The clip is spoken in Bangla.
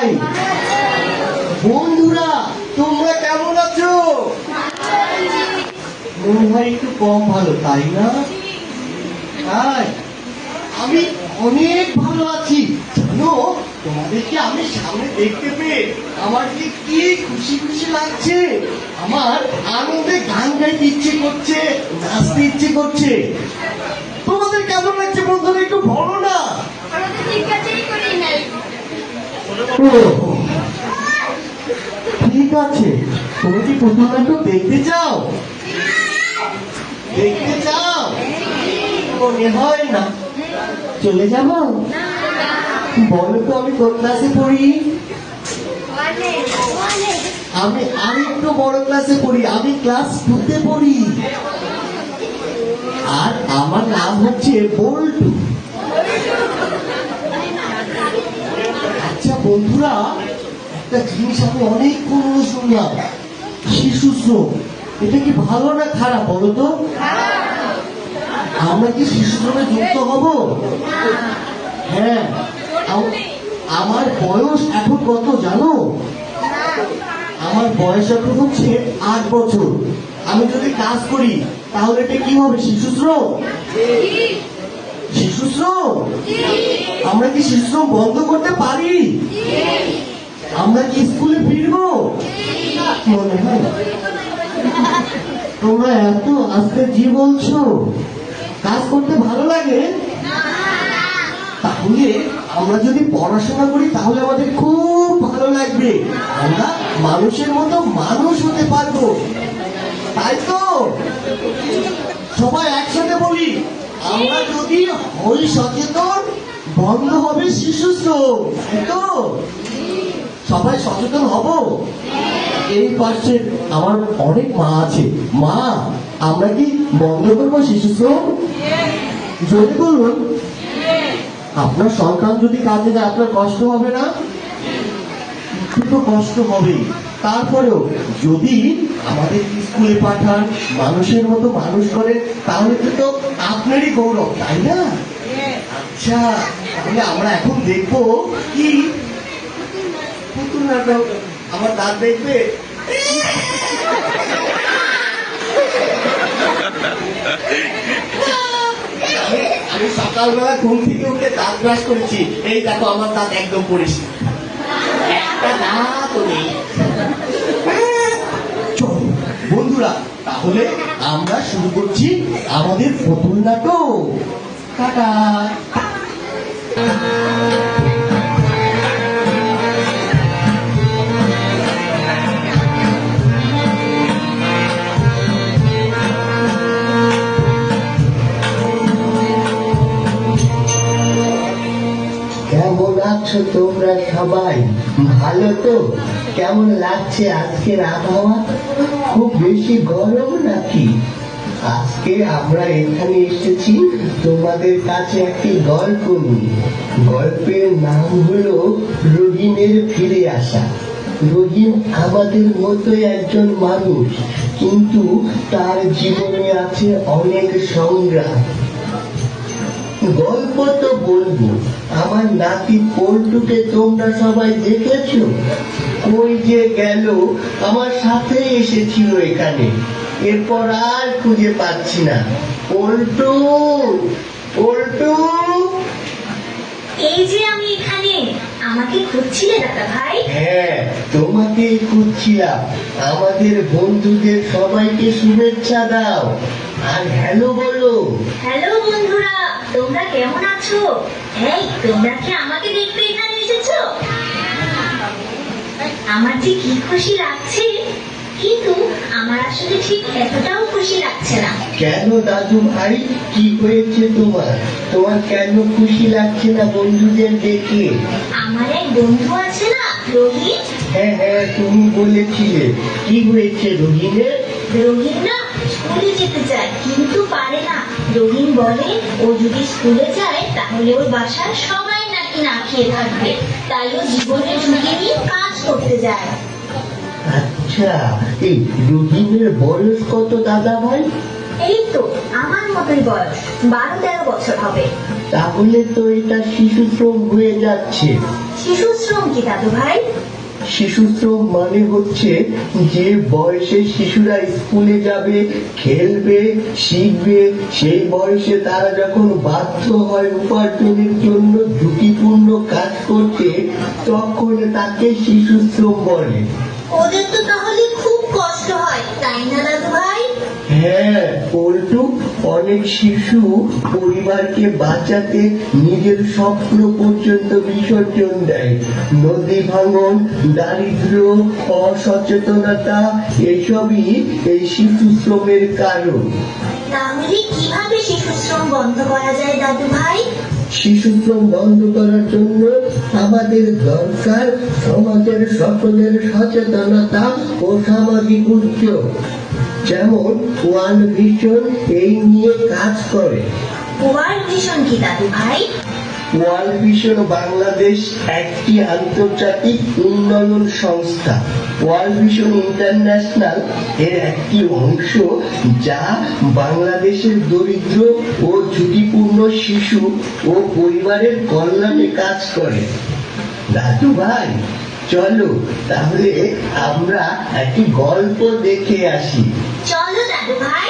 ভাই বন্ধুরা, তোমরা কেমন আছো? মনে হয় একটু কম ভালো, তাই না? আমি অনেক ভালো আছি। জানো, তোমাদেরকে আমি সামনে দেখতে পেয়ে আমার যে কি খুশি খুশি লাগছে, আমার আনন্দে গান গাইতে ইচ্ছে করছে, নাচতে ইচ্ছে করছে। তোমাদের কেমন লাগছে বন্ধুরা, একটু বলো না আমাদের জিজ্ঞাসাই করি নাই ও, ঠিক আছে, তুমি কি পুতুল নাটক দেখতে চাও? দেখতে চাও? মনে হয় না। চলে যাব? বলো তো, আমি কোন ক্লাসে পড়ি? অনেক আমি আরেকটু বড় ক্লাসে পড়ি, আমি ক্লাস টুতে পড়ি। আর আমার নাম হচ্ছে বল্টু আচ্ছা বন্ধুরা, একটা জিনিস আমি অনেক কোনো শুনলাম। শিশু শ্রম, এটা কি ভালো না খারাপ বলো তো? আমরা কি শিশু শ্রমে যুক্ত হব? হ্যাঁ আমার বয়স এখন কত জানো? আমার বয়স এখন হচ্ছে আট বছর। আমি যদি কাজ করি, তাহলে এটা কি হবে, শিশু শ্রম? শিশু শ্রম? আমরা কি শিশু শ্রম বন্ধ করতে পারি? আমরা কি স্কুলে ফিরবো? তোমরা এত আস্তে জি বলছো? কাজ করতে ভালো লাগে? তাহলে আমরা যদি পড়াশোনা করি, তাহলে আমাদের খুব ভালো লাগবে। আমরা মানুষের মতো মানুষ হতে পারব। তাই তো? সবাই একসাথে বলি, আমরা যদি হই সচেতন, বন্ধ হবে শিশু তাই তো? সবাই সচেতন হব। এই পাশে আমার অনেক মা আছে। মা, আমরা কি বন্ধ করব শিশু শ্রম জোরে বলুন। আপনার সন্তান যদি কাজে যায়, আপনার কষ্ট হবে না? তো কষ্ট হবে। তারপরেও যদি আমাদের স্কুলে পাঠান, মানুষের মতো মানুষ করে, তাহলে তো আপনারই গৌরব, তাই না? আচ্ছা তাহলে আমরা এখন দেখব কি পুতুল নাটক আমার দাঁত দেখবে? আমি- সকালবেলা ঘুম থেকে উঠে দাঁত ব্রাশ করেছি। এই দেখো, আমার দাঁত একদম পরিষ্কার। একটা দাঁতও নেই। বন্ধুরা, তাহলে আমরা শুরু করছি আমাদের পুতুল নাটক। টাটা। কেমন আছো তোমরা সবাই? ভালো তো? কেমন লাগছে আজকের আবহাওয়া খুব বেশি গরম নাকি? আজকে আমরা এখানে এসেছি তোমাদের কাছে একটি গল্প নিয়ে। গল্পের নাম হলো রহিমের ফিরে আসা। রহিম আমাদের মতো একজন মানুষ, কিন্তু তার জীবনে আছে অনেক সংগ্রাম। গল্প তো বলব। আমার নাতি পল্টুকে তোমরা সবাই দেখেছ? ওই যে গেল? আমার সাথে এসেছিল এখানে। এরপর আর খুঁজে পাচ্ছি না। পল্টু পল্টু! এই যে আমি এখানে। আমাকে খুঁজছিলে দাদা ভাই? হ্যাঁ তোমাকে খুঁজছিলাম। আমাদের বন্ধুদের সবাইকে শুভেচ্ছা দাও। আর হ্যালো বলো। হ্যালো বন্ধুরা তোমরা কেমন আছো? এই তোমরা কি আমাকে দেখতে এখানে এসেছ? আমার যে কি খুশি লাগছে কিন্তু আমার আসলে ঠিক এতটাও খুশি লাগছে না। কেন দাদু ভাই? কি হয়েছে তোমার? তোমার কেন খুশি লাগছে না বন্ধুদের দেখে? আমার এক বন্ধু আছে না রোহিত হ্যাঁ হ্যাঁ তুমি বলেছিলে। কি হয়েছে রোহিণের রোহিত না স্কুলে যেতে চায় কিন্তু পারে না। রহিম বলে ও যদি স্কুলে যায় তাহলে ওর বাসার সবাই নাকি না খেয়ে থাকবে। তাই ও জীবনের ঝুঁকি নিয়ে কাজ করতে যায়। আচ্ছা এই বয়স কত দাদা ভাই? এই তো আমার মতোই বয়স বারো তেরো বছর হবে। তাহলে তো এটা শিশু শ্রম হয়ে যাচ্ছে। শিশুশ্রম কি দাদু ভাই শিশুশ্রম মানে হচ্ছে যে বয়সে শিশুরা স্কুলে যাবে, খেলবে, শিখবে, সেই বয়সে তারা যখন বাধ্য হয় উপার্জনের জন্য ঝুঁকিপূর্ণ কাজ করতে, তখন তাকে শিশুশ্রম বলে। ওদের তো তাহলে খুব কষ্ট হয়, তাই না দাদু ভাই হ্যাঁ পল্টু অনেক শিশু পরিবারকে বাঁচাতে নিজের স্বপ্ন পর্যন্ত বিসর্জন দেয়। নদী ভাঙন দারিদ্র অসচেতনতা এসবই এই শিশু শ্রমের কারণ। তাহলে কীভাবে শিশুশ্রম বন্ধ করা যায় দাদু ভাই? শিশু শ্রম বন্ধ করার জন্য আমাদের দরকার সমাজের সকলের সচেতনতা ও সামাজিক উদ্যোগ। যেমন ওয়ান ভিশন এই নিয়ে কাজ করে। ওয়ার্ল্ড ভিশন কি দাদু ভাই? ওয়ার্ল্ড ভিশন বাংলাদেশ একটি আন্তর্জাতিক উন্নয়ন সংস্থা। ওয়ার্ল্ড ভিশন ইন্টারন্যাশনাল এর একটি অংশ যা বাংলাদেশের দরিদ্র ও ঝুঁকিপূর্ণ শিশু ও পরিবারের কল্যাণে কাজ করে। দাদু ভাই চলো তাহলে আমরা একটি গল্প দেখে আসি। চলো দাদু ভাই